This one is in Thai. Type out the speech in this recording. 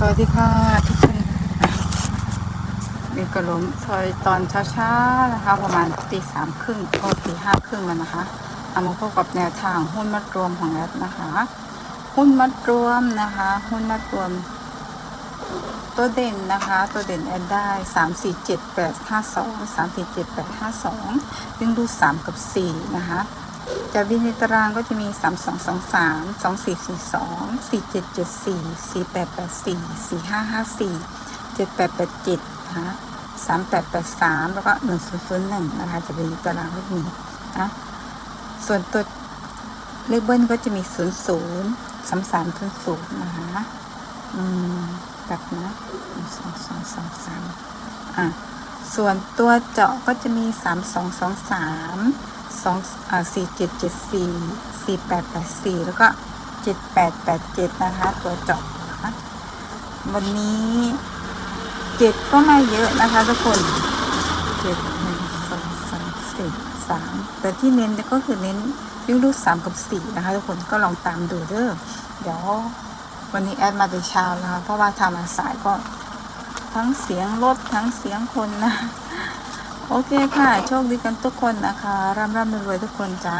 สวัสดีค่ะทุกคนมีกระลมซอยตอนเช้าๆนะคะ ประมาณตีสามครึ่งก็ตีห้าครึ่งแล้วนะคะเอามาพบกับแนวทางหุ้นมัดรวมของแอดนะคะ หุ้นมัดรวมนะคะ หุ้นมัดรวม ตัวเด่นนะคะ ตัวเด่นแอดได้สามสี่เจ็ดแปดห้าสองสามสี่เจ็ดแปดห้าสองยึงดูสามกับสี่นะคะ จากวินในตารางก็จะมีสามสองสองสามสองสี่สี่สองสี่เจ็ดเจ็ดสี่สี่แปดแปดสี่สี่ห้าห้าสี่เจ็ดแปดแปดเจ็ดนะคะสามแปดแปดสามแล้วก็หนึ่งศูนย์ศูนย์หนึ่งนะคะ จะเป็นตารางก็มีนะ ส่วนตัวเลขเบิ้ลก็จะมีศูนย์ศูนย์สามสามศูนย์ศูนย์นะคะอืมแบบนะสองสองสองสามอะ ส่วนตัวเจาะก็จะมีสามสอง สองอ่าสี่เจ็ดเจ็ดสี่สี่แปดแปดสี่แล้วก็เจ็ดแปดแปดเจ็ดนะคะ ตัวเจาะนะคะวันนี้เจ็ดก็ไม่เยอะนะคะทุกคนเจ็ดหนึ่งสองสามสี่สามแต่ที่เน้นก็คือเน้นวิ่งลูกสามกับสี่นะคะทุกคนก็ลองตามดูเด้อเดี๋ยววันนี้แอดมาแต่เช้านะคะเพราะว่าทำมาสายก็ทั้งเสียงรถทั้งเสียงคนนะ โอเคค่ะ โชคดีกันทุกคนนะคะร่ำร่ำรวยทุกคนจ้า